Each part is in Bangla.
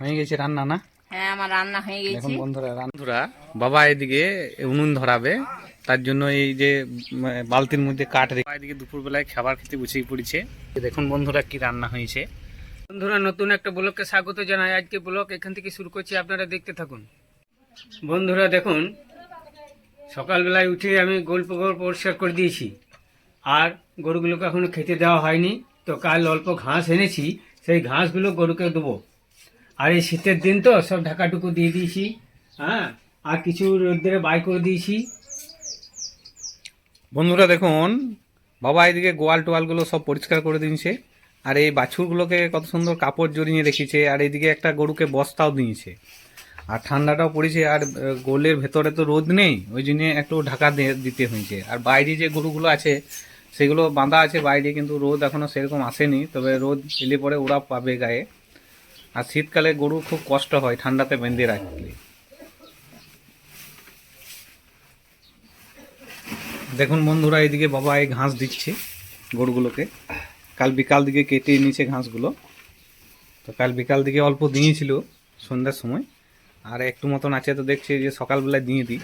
হয়ে গেছে রান্না না? হ্যাঁ আমার রান্না হয়ে গেছে। দেখুন বন্ধুরা বন্ধুরা বাবা এদিকে উনুন ধরাবে তার জন্য এই যে বালতির মধ্যে কাঠ রেখে এদিকে দুপুরবেলায় খাবার খেতে বসেই পড়েছে। দেখুন বন্ধুরা কি রান্না হয়েছে। বন্ধুরা নতুন একটা ব্লগকে স্বাগত জানাই। আজকে ব্লগ এখান থেকে শুরু করছি আপনারা দেখতে থাকুন। বন্ধুরা দেখুন সকালবেলায় উঠে আমি গল্প গল্প পরিষ্কার করে দিয়েছি। আর গরুগুলোকে এখনও খেতে দেওয়া হয়নি। তো কাল অল্প ঘাস এনেছি সেই ঘাসগুলো গরুকে দেবো। আর এই শীতের দিন তো সব ঢাকাটুকু দিয়ে দিয়েছি। হ্যাঁ আর কিছু রোদ্রে বাই করে দিয়েছি। বন্ধুরা দেখুন, বাবা এদিকে গোয়াল টোয়ালগুলো সব পরিষ্কার করে দিয়েছে। আর এই বাছুরগুলোকে কত সুন্দর কাপড় জড়িয়ে রেখেছে, আর এদিকে একটা গরুকে বস্তাও দিয়েছে। আর ঠান্ডাটাও পড়েছে, আর গোলের ভেতরে তো রোদ নেই, ওই জন্য একটু ঢাকা দিতে হয়েছে। আর বাইরে যে গরুগুলো আছে, সেগুলো বাঁধা আছে, বাইরে কিন্তু রোদ এখনও সেরকম আসেনি, তবে রোদ এলে পরে ওরা পাবে গায়ে। আর শীতকালে গরু খুব কষ্ট হয় ঠান্ডাতে বেঁধে রাখলে দেখুন বন্ধুরা এদিকে বাবা এই ঘাস দিচ্ছে গরুগুলোকে। কাল বিকাল দিকে কেটে নিয়েছে ঘাসগুলো। তো কাল বিকাল দিকে অল্প দিয়েছিল সন্ধ্যার সময়। আর একটু মতন আছে তো দেখছি যে সকালবেলায় দিয়ে দিই।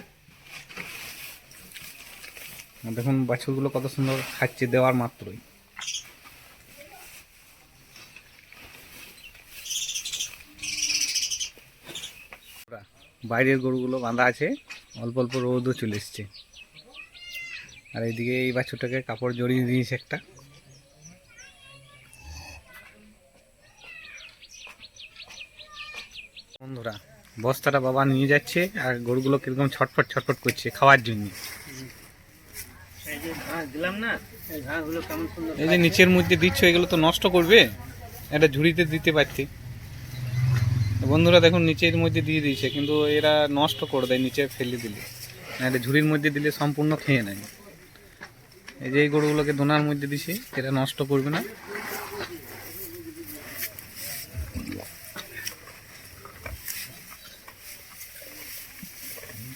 দেখুন বাছুরগুলো কত সুন্দর খাচ্ছে দেওয়ার মাত্রই। বাইরের গরুগুলো বাঁধা আছে অল্প অল্প রোদও চলে এসছে। আর এইদিকে এই বাছুরটাকে কাপড় জড়িয়ে দিয়েছে একটা। বন্ধুরা বস্তাটা বাবা নিয়ে যাচ্ছে আর গরুগুলো কীরকম ছটফট ছটফট করছে খাওয়ার জন্য। এই যে নিচের মধ্যে দিচ্ছ এগুলো তো নষ্ট করবে? এটা ঝুড়িতে দিতে পারতি। বন্ধুরা দেখুন, নিচের মধ্যে দিয়ে দিয়েছে, কিন্তু এরা নষ্ট করে দেয়, নিচে ফেলে দিলে। এটা ঝুড়ির মধ্যে দিলে সম্পূর্ণ খেয়ে নেয়। এই যে এই গরুগুলোকে দোনার মধ্যে দিছি এটা নষ্ট করবে না।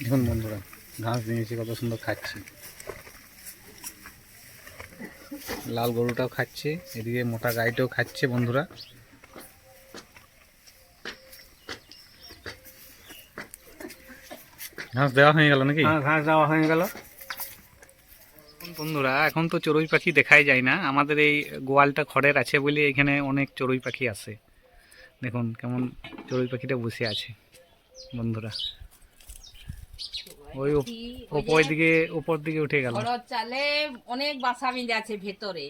দেখুন বন্ধুরা, ঘাস দিয়েছি কত সুন্দর খাচ্ছি। লাল গরুটাও খাচ্ছে, এদিকে মোটা গাইটাও খাচ্ছে বন্ধুরা। ঘাস দেওয়া হয়ে গেল নাকি? হ্যাঁ ঘাস দেওয়া হয়ে গেল। বন্ধুরা এখন তো চড়ুই পাখি দেখাই যায় না। আমাদের এই গোয়ালটা খড়ের আছে বলে এখানে অনেক চড়ুই পাখি আছে। দেখুন কেমন চড়ুই পাখিটা বসে আছে বন্ধুরা। ওই ওপর দিকে উপর দিকে উঠে গেল। চালে অনেক বাসা বেঁধে আছে ভেতরে।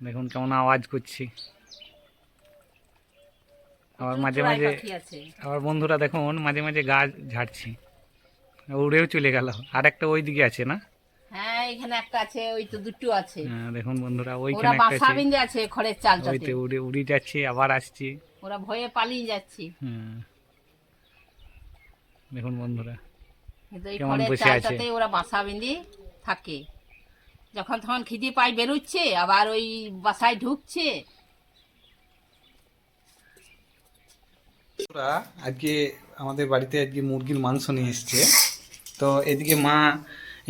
দেখুন কেমন আওয়াজ করছি। আবার মাঝে মাঝে আবার বন্ধুরা দেখুন মাঝে মাঝে গাছ ঝাড়ছি। উড়েও চলে গেল। আর একটা ওই দিকে আছে না? হ্যাঁ এখানে একটা আছে ওই তো দুটো আছে। হ্যাঁ, দেখুন বন্ধুরা ওরা ওইখানে একটা আছে। বেঁধে আছে খড়ের চালটাতে ওইতে উড়ে উড়ে যাচ্ছে আবার আসছে। ওরা ভয়ে পালিয়ে যাচ্ছে। হ্যাঁ। দেখুন বন্ধুরা কেমন বসে আছে? ওরা বাসা বেঁধে থাকে। যখন তখন খিদে পাই বেরোচ্ছে আবার ওই বাসায় ঢুকছে। বন্ধুরা, আজকে আমাদের বাড়িতে আজকে মুরগির মাংস নিয়ে এসছে। তো এদিকে মা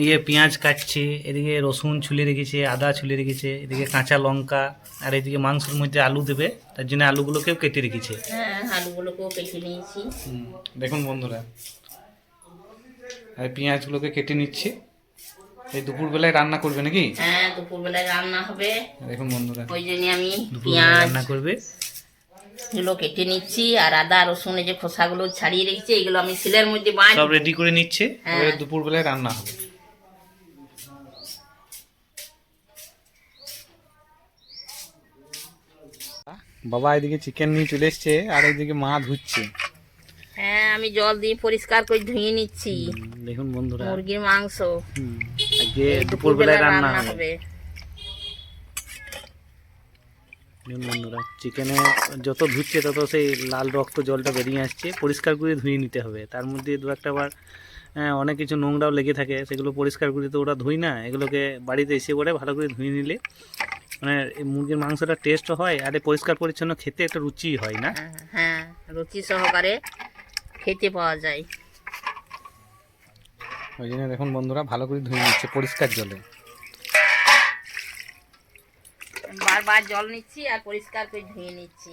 ইয়ে পেঁয়াজ কাটছে এদিকে রসুন ছুলে রেখেছে আদা ছুলে রেখেছে এদিকে কাঁচা লঙ্কা আর এদিকে মাংসের মধ্যে আলু দেবে তার জন্য আলুগুলোকেও কেটে রেখেছে। হ্যাঁ আলুগুলোকেও কেটে নিয়েছি। দেখুন বন্ধুরা আর পেঁয়াজগুলোকে কেটে নিচ্ছে। এই দুপুরবেলায় রান্না করবে নাকি? হ্যাঁ দুপুরবেলায় রান্না হবে। দেখুন বন্ধুরা ওই জন্য আমি পেঁয়াজ রান্না করবে। গুলো কেটে নিচ্ছি আর আদা রসুনের যে খোসাগুলো ছাড়িয়ে রেখেছি এগুলো আমি শিলের মধ্যে সব রেডি করে নিচ্ছে। হ্যাঁ। এবারে দুপুরবেলায় রান্না হবে। বাবা এদিকে চিকেন নিয়ে চলে এসছে আর এদিকে মা ধুচ্ছে। হ্যাঁ আমি জল দিয়ে পরিষ্কার করে ধুয়ে নিচ্ছি। দেখুন বন্ধুরা। মুরগির মাংস। আজকে এই দুপুরবেলায় রান্না হবে হবে দেখুন বন্ধুরা চিকেনে যত ধুচ্ছে তত সেই লাল রক্ত জলটা বেরিয়ে আসছে। পরিষ্কার করে ধুয়ে নিতে হবে। তার মধ্যে দু একটা বার হ্যাঁ, অনেক কিছু নোংরাও লেগে থাকে। সেগুলো পরিষ্কার করে তো ওরা ধুই না। এগুলোকে বাড়িতে এসে পরে ভালো করে ধুয়ে নিলে মানে মুরগির মাংসটা টেস্ট হয় আর পরিষ্কার পরিচ্ছন্ন খেতে একটা রুচি হয় না। হ্যাঁ, হ্যাঁ রুচি সহকারে খেতে পাওয়া যায়। ওই জন্য দেখুন বন্ধুরা ভালো করে ধুয়ে নিচ্ছে পরিষ্কার জলে। বারবার জল নিচ্ছি আর পরিষ্কার করে ধুয়ে নিচ্ছি।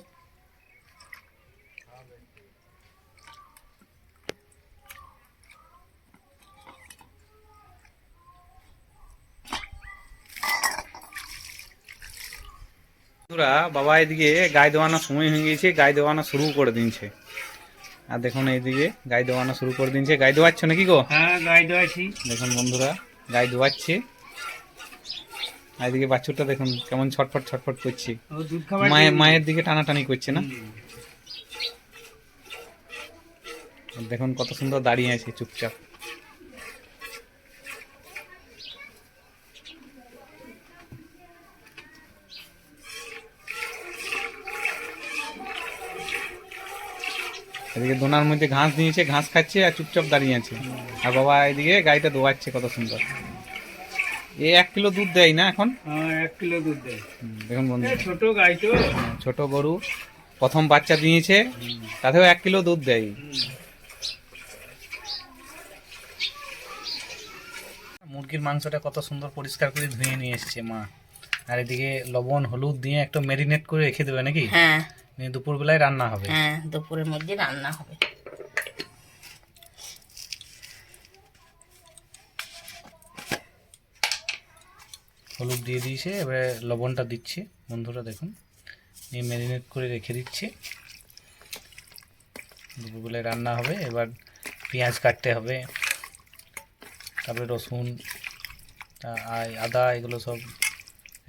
বন্ধুরা বাবা এদিকে গায়ে দেওয়ানোর সময় হয়ে গিয়েছে গায়ে দেওয়ানো শুরু করে দিনছে আর দেখুন এইদিকে গায়ে দেওয়ানো শুরু করে দিনছে গায়ে দেওয়াচ্ছ নাকি গো? হ্যাঁ গায়ে দেওয়াচ্ছি দেখুন বন্ধুরা গায়ে দেওয়াচ্ছে আর এদিকে বাছুরটা দেখুন কেমন ছটফট ছটফট করছে। মায়ের মায়ের দিকে টানাটানি করছে না? দেখুন কত সুন্দর দাঁড়িয়ে আছে চুপচাপ। এদিকে দোনার মধ্যে ঘাস দিয়েছে ঘাস খাচ্ছে আর চুপচাপ দাঁড়িয়ে আছে। আর বাবা এদিকে গাড়িটা দোয়াচ্ছে কত সুন্দর। এ এক কিলো দুধ দেয় না এখন? হ্যাঁ এক কিলো দুধ দেয়। দেখুন বন্ধু। ছোট গাই তো। ছোট গরু প্রথম বাচ্চা দিয়েছে তাতেও এক কিলো দুধ দেয়। মুরগির মাংসটা কত সুন্দর পরিষ্কার করে ধুয়ে নিয়ে এসছে মা। আর এদিকে লবণ হলুদ দিয়ে একটু ম্যারিনেট করে রেখে দেবে নাকি? হ্যাঁ। নিয়ে দুপুর বেলায় রান্না হবে। হ্যাঁ দুপুরের মধ্যে রান্না হবে। হলুদ দিয়ে দিয়েছে এবারে লবণটা দিচ্ছি। বন্ধুরা দেখুন নিয়ে ম্যারিনেট করে রেখে দিচ্ছি। দুপুরবেলায় রান্না হবে এবার পেঁয়াজ কাটতে হবে তারপরে রসুন আদা এগুলো সব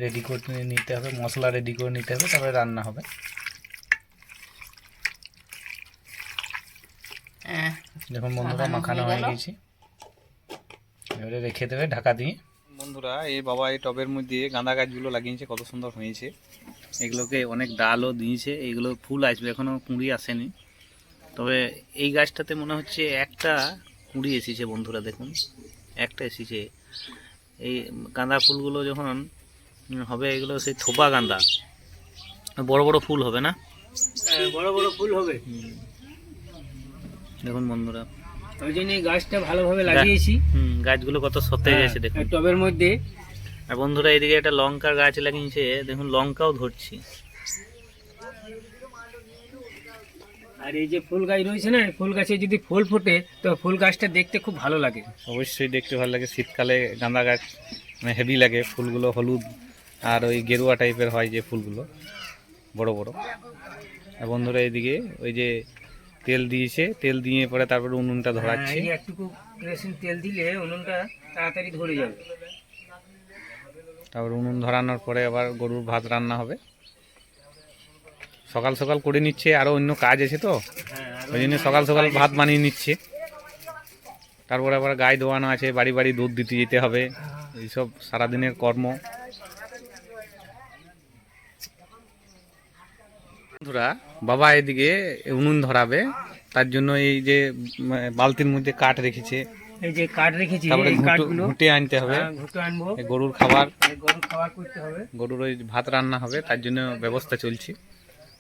রেডি করে নিতে হবে মশলা রেডি করে নিতে হবে তারপরে রান্না হবে। দেখুন বন্ধুরা মাখানো হয়ে হয়ে গেছে। এবারে রেখে দেবে ঢাকা দিয়ে। বন্ধুরা এই বাবা এই টবের মধ্যে গাঁদা গাছগুলো লাগিয়েছে কত সুন্দর হয়েছে। এগুলোকে অনেক ডালও দিয়েছে এগুলো ফুল আসবে এখনও কুঁড়ি আসেনি। তবে এই গাছটাতে মনে হচ্ছে একটা কুঁড়ি এসেছে বন্ধুরা দেখুন। একটা এসেছে। এই গাঁদা ফুলগুলো যখন হবে এগুলো সেই থোপা গাঁদা। বড় বড় ফুল হবে না? হ্যাঁ, বড় বড় ফুল হবে। দেখুন বন্ধুরা ওই জন্য গাছটা ভালোভাবে লাগিয়েছি। হুম গাছগুলো কত সতেজ আছে দেখুন। হ্যাঁ, টবের মধ্যে। আর বন্ধুরা এদিকে একটা লঙ্কার গাছ লাগিয়েছে দেখুন লঙ্কাও ধরছি। আর এই যে ফুল গাছ রয়েছে না ফুল গাছে যদি ফুল ফোটে তো ফুল গাছটা দেখতে খুব ভালো লাগে। অবশ্যই দেখতে ভালো লাগে শীতকালে গাঁদা গাছ মানে হেভি লাগে ফুলগুলো হলুদ আর ওই গেরুয়া টাইপের হয় যে ফুলগুলো বড় বড়। আর বন্ধুরা এদিকে ওই যে তেল দিয়েছে তেল দিয়ে পরে তারপরে উনুনটা ধরাচ্ছে। হ্যাঁ, একটুকু কেরোসিন তেল দিলে উনুনটা তাড়াতাড়ি ধরে যাবে। তারপর উনুন ধরানোর পরে আবার গরুর ভাত রান্না হবে। সকাল সকাল করে নিচ্ছে আরও অন্য কাজ আছে তো? হ্যাঁ ওই জন্য সকাল সকাল ভাত বানিয়ে নিচ্ছে। তারপরে আবার গায়ে দোয়ানো আছে বাড়ি বাড়ি দুধ দিতে যেতে হবে। এইসব সারাদিনের কর্ম। বন্ধুরা বাবা এদিকে উনুন ধরাবে তার জন্য এই যে বালতির মধ্যে কাঠ রেখেছে। এই যে কাঠ রেখেছি তারপরে এই কাঠগুলো। ঘুঁটে আনতে হবে। হ্যাঁ, ঘুঁটে আনব। গরুর খাবার। এই গরু খাবার করতে হবে। গরুর ওই ভাত রান্না হবে তার জন্য ব্যবস্থা চলছে।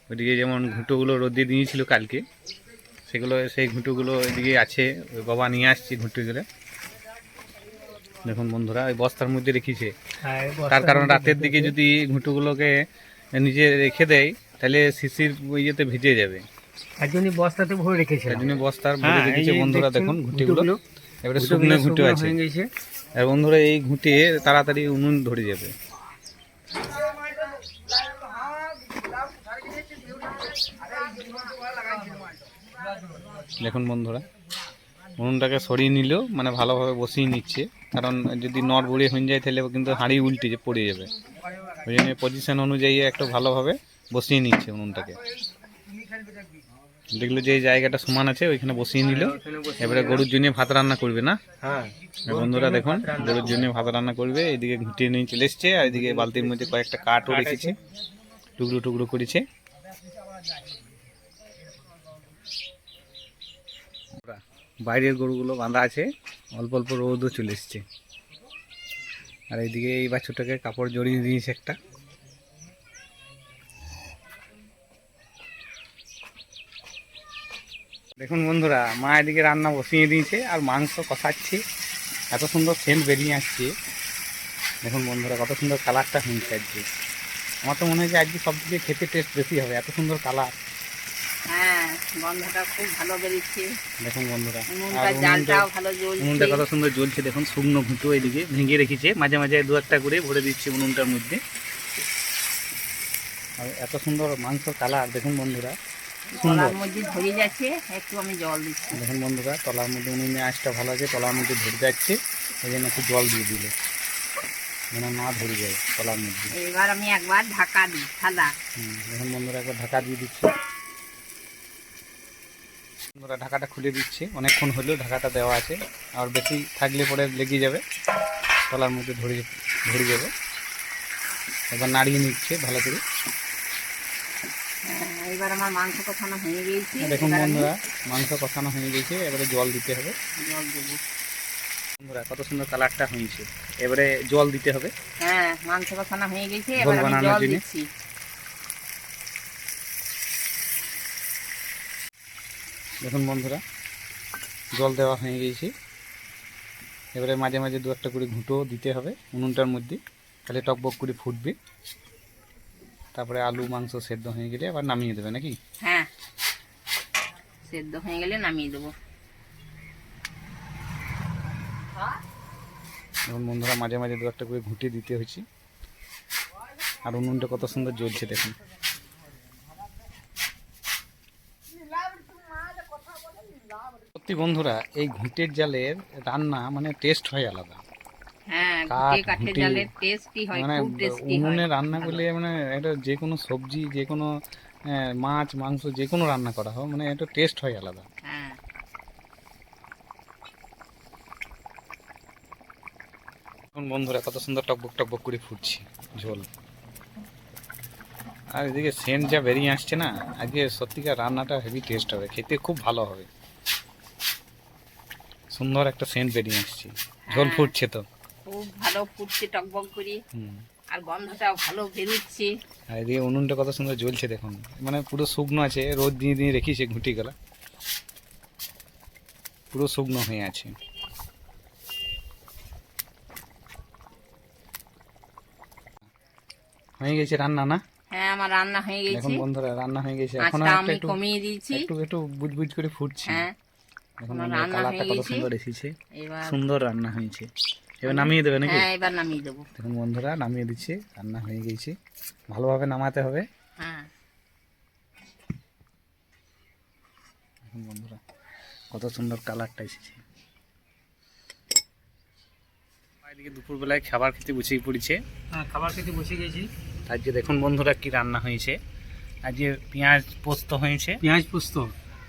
ওইদিকে যেমন ঘুঁটোগুলো রোদে দিয়েছিল কালকে সেগুলো সেই ঘুঁটোগুলো এদিকে আছে ওই বাবা নিয়ে আসছে ঘুঁটোগুলো দেখুন বন্ধুরা ওই বস্তার মধ্যে রেখেছে। হ্যাঁ, তার কারণ রাতের দিকে যদি ঘুঁটোগুলোকে নিজে রেখে দেয় তাহলে শিশির ইয়েতে ভিজে যাবে। তার জন্য বস্তাতে ভরে রেখেছিলাম। তার জন্য বস্তার ভরে হ্যাঁ, রেখেছে বন্ধুরা দেখুন ঘুঁটিগুলো। এবারে শুকনো ঘুঁটো আছে। আর বন্ধুরা এই ঘুঁটে তাড়াতাড়ি উনুন ধরে যাবে। দেখুন বন্ধুরা উনুনটাকে সরিয়ে নিলেও মানে ভালোভাবে বসিয়ে নিচ্ছে। কারণ যদি নট বড়িয়ে হয়ে যায় তাহলে কিন্তু হাঁড়ি উল্টে যে পড়ে যাবে। ওই জন্য পজিশন অনুযায়ী একটু ভালোভাবে বসিয়ে নিচ্ছে উনুনটাকে। দেখল যে জায়গাটা সমান আছে ওইখানে বসিয়ে নিল। এবারে গরুর জন্য ভাত রান্না করবে না? হ্যাঁ। বন্ধুরা দেখুন গরুর জন্য ভাত রান্না করবে এদিকে ঘুটিয়ে নিয়ে চলে এসছে আর এদিকে বালতির মধ্যে কয়েকটা কাঠও কাঠ রেখেছে। টুকরো টুকরো করেছে। বাইরের গরুগুলো বাঁধা আছে অল্প অল্প রোদও চলে এসছে। আর এইদিকে এই বাছুরটাকে কাপড় জড়িয়ে দিয়েছে একটা। দেখুন বন্ধুরা মা এদিকে রান্না বসিয়ে দিয়েছে আর মাংস কষাচ্ছে। এত সুন্দর সেন্ট বেরিয়ে আসছে। দেখুন বন্ধুরা কত সুন্দর কালারটা হয়েছে আজকে। আমার তো মনে হয় যে আজকে সব থেকে খেতে টেস্ট বেশি হবে এত সুন্দর কালার হ্যাঁ গন্ধটা খুব ভালো বেরিয়েছে। দেখুন বন্ধুরা উনুনটা কত সুন্দর জ্বলছে দেখুন শুকনো ঘুঁটো এদিকে ভেঙে রেখেছে। মাঝে মাঝে দু একটা করে ভরে দিচ্ছে উনুনটার মধ্যে। আর এত সুন্দর মাংস কালার দেখুন বন্ধুরা। কি মধ্যে ধরে যাচ্ছে একটু আমি জল দিচ্ছি। দেখুন বন্ধুরা তলার মধ্যে উনি আঁচটা ভালো আছে তলার মধ্যে ধরে যাচ্ছে ওই জন্য একটু জল দিয়ে দিল। যেন না ধরে যায় তলার মধ্যে। এবার আমি একবার ঢাকা দিই সাদা। দেখুন বন্ধুরা একবার ঢাকা দিয়ে দিচ্ছি। বন্ধুরা ঢাকাটা খুলে দিচ্ছি অনেকক্ষণ হলেও ঢাকাটা দেওয়া আছে। আর বেশি থাকলে পরে লেগে যাবে তলার মধ্যে ধরে ধরে যাবে। এবার নাড়িয়ে নিচ্ছে ভালো করে। এবার আমার মাংস কষানো হয়ে গিয়েছে। দেখুন এবার বন্ধুরা মাংস কষানো হয়ে গেছে এবারে জল দিতে হবে। জল দেবো। বন্ধুরা কত সুন্দর কালারটা হয়েছে। এবারে জল দিতে হবে। হ্যাঁ মাংস কষানো হয়ে গেছে এবার আমি জল দিচ্ছি। দেখুন বন্ধুরা জল দেওয়া হয়ে গেছে এবারে মাঝে মাঝে দু একটা করে ঘুঁটো দিতে হবে উনুনটার মধ্যে। তাহলে টকবক করে ফুটবে। তারপরে আলু মাংস সেদ্ধ হয়ে গেলে আবার নামিয়ে দেবে নাকি? হ্যাঁ। সেদ্ধ হয়ে গেলে নামিয়ে দেবো। দেখুন বন্ধুরা মাঝে মাঝে দু একটা করে ঘুঁটে দিতে হয়েছে। আর উনুনটা কত সুন্দর জ্বলছে দেখুন। সত্যি বন্ধুরা এই ঘুঁটের জালের রান্না মানে টেস্ট হয় আলাদা। হ্যাঁ কাঠের জালের টেস্টি হয় মানে খুব টেস্টি হয়। উনুনে রান্না করলে মানে এটা যে কোনো সবজি যে কোনো মাছ মাংস যে কোনো রান্না করা হোক মানে এটা টেস্ট হয় আলাদা। হ্যাঁ। এখন বন্ধুরা কত সুন্দর টকবক টকবক করে ফুটছে ঝোল। আর এদিকে সেন্ট যা বেরিয়ে আসছে না আজকে সত্যিকার রান্নাটা হেভি টেস্ট হবে খেতে খুব ভালো হবে। সুন্দর একটা সেন্ট বেরিয়ে আসছে ঝোল হ্যাঁ। ফুটছে তো। ভালো ফুটছে টকবক করে। আর গন্ধটাও ভালো বেরোচ্ছে। আর এদিকে উনুনটা কত সুন্দর জ্বলছে দেখুন। মানে পুরো শুকনো আছে রোদ দিয়ে দিয়ে রেখেছে ঘুটি গেলা পুরো শুকনো হয়ে আছে। হয়ে গেছে রান্না না? হ্যাঁ আমার রান্না হয়ে গেছে। দেখুন বন্ধুরা রান্না হয়ে গেছে। এখন আমি একটু কমিয়ে দিয়েছি। একটু একটু বুঝ বুঝ করে ফুটছে। হ্যাঁ। এখন রান্না হয়ে গেছে। সুন্দর এসেছে। সুন্দর রান্না হয়েছে। এবার নামিয়ে দেবে নাকি? হ্যাঁ এবার নামিয়ে দেবো। দেখুন বন্ধুরা নামিয়ে দিচ্ছে রান্না হয়ে গেছে। ভালোভাবে নামাতে হবে। হ্যাঁ। বন্ধুরা কত সুন্দর কালারটা এসেছে। এদিকে দুপুরবেলায় খাবার খেতে বসেই পড়েছে। হ্যাঁ খাবার খেতে বসে গেছি। আজকে দেখুন বন্ধুরা কি রান্না হয়েছে। আজকে পেঁয়াজ পোস্ত হয়েছে। পেঁয়াজ পোস্ত।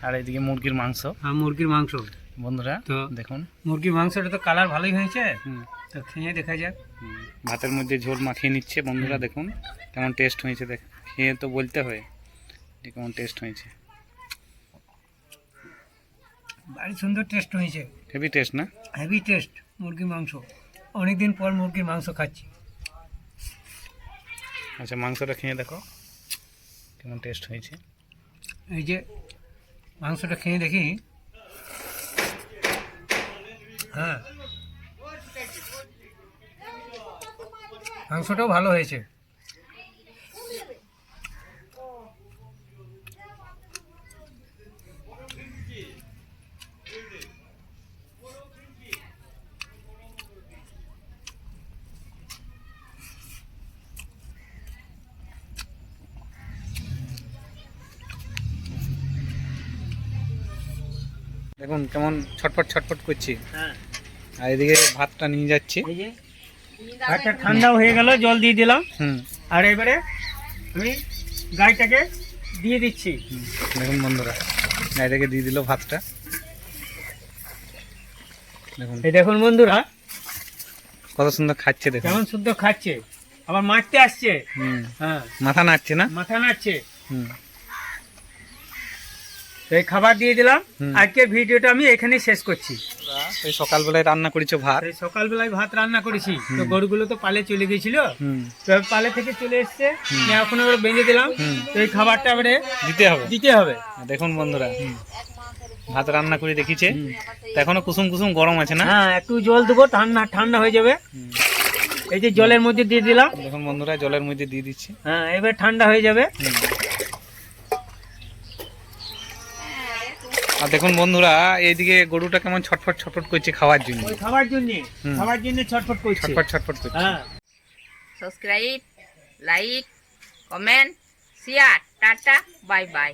আর এদিকে মুরগির মাংস। আর মুরগির মাংস। বন্ধুরা তো- দেখুন। মুরগির মাংসটা তো কালার ভালোই হয়েছে। তো খেয়ে দেখা যাক। ভাতের মধ্যে ঝোল মাখিয়ে নিচ্ছে বন্ধুরা দেখুন কেমন টেস্ট হয়েছে দেখ খেয়ে তো বলতে হয় যে কেমন টেস্ট হয়েছে। ভারী সুন্দর টেস্ট হয়েছে। হেভি টেস্ট না? হেভি টেস্ট মুরগির মাংস। অনেকদিন পর মুরগির মাংস খাচ্ছি। আচ্ছা মাংসটা খেয়ে দেখো কেমন টেস্ট হয়েছে। এই যে মাংসটা খেয়ে দেখি। হ্যাঁ। মাংসটাও ভালো হয়েছে। দেখুন কেমন ছটফট ছটফট করছে। হ্যাঁ। আর এদিকে ভাতটা নিয়ে যাচ্ছে। এই যে ভাতটা ঠান্ডাও হয়ে গেল জল দিয়ে দিলাম। হুম। আর এবারে আমি গাইটাকে দিয়ে দিচ্ছি। দেখুন বন্ধুরা গাড়িটাকে দিয়ে দিল ভাতটা। দেখুন। এই দেখুন বন্ধুরা কত সুন্দর খাচ্ছে দেখুন। কেমন শুদ্ধ খাচ্ছে। আবার মারতে আসছে। হুম। হ্যাঁ। মাথা নাড়ছে না? মাথা নাড়ছে। হুম। এই খাবার দিয়ে দিলাম। আজকে ভিডিওটা আমি এখানেই শেষ করছি। এই সকালবেলায় রান্না করেছ ভাত? এই সকালবেলায় ভাত রান্না করেছি। তো গরুগুলো তো পালে চলে গেছিল। তো পালে থেকে চলে এসছে। এখন এবার বেঁধে দিলাম। তো এই খাবারটা এবারে দিতে হবে। দিতে হবে। দেখুন বন্ধুরা ভাত রান্না করে দেখিছে। এখনও কুসুম কুসুম গরম আছে না? হ্যাঁ একটু জল দেবো ঠান্ডা ঠান্ডা হয়ে যাবে। এই যে জলের মধ্যে দিয়ে দিলাম। দেখুন বন্ধুরা জলের মধ্যে দিয়ে দিচ্ছি। হ্যাঁ এবার ঠান্ডা হয়ে যাবে। আর দেখুন বন্ধুরা এইদিকে গরুটা কেমন ছটফট ছটফট করছে খাওয়ার জন্য। খাওয়ার খাবার জন্য খাওয়ার খাবার জন্য ছটফট করছে। ছটফট ছটফট করছে। হ্যাঁ। Subscribe like comment share tata bye bye